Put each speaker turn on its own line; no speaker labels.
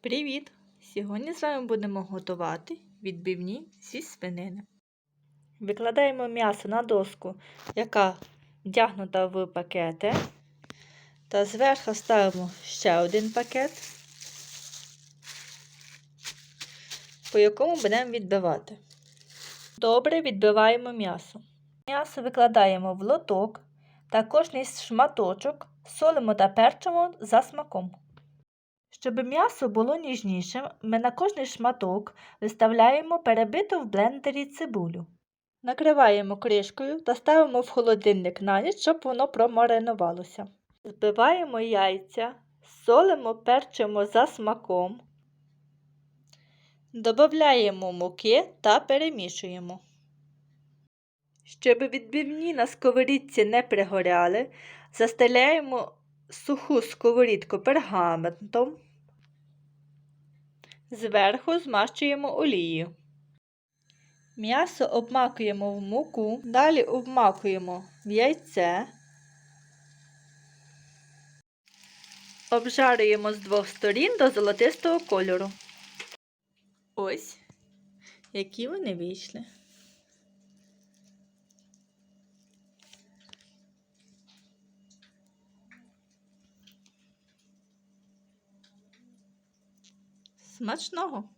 Привіт! Сьогодні з вами будемо готувати відбивні зі свинини. Викладаємо м'ясо на доску, яка вдягнута в пакети. Та зверху ставимо ще один пакет, по якому будемо відбивати. Добре відбиваємо м'ясо. М'ясо викладаємо в лоток та кожний шматочок солимо та перчимо за смаком. Щоб м'ясо було ніжнішим, ми на кожний шматок виставляємо перебиту в блендері цибулю. Накриваємо кришкою та ставимо в холодильник на ніч, щоб воно промаринувалося. Збиваємо яйця, солимо, перчимо за смаком. Додаємо муки та перемішуємо. Щоб відбивні на сковорідці не пригоряли, застеляємо суху сковорідку пергаментом. Зверху змащуємо олією. М'ясо обмакуємо в муку, далі обмакуємо в яйце, обжарюємо з двох сторін до золотистого кольору. Ось, які вони вийшли. Смачного!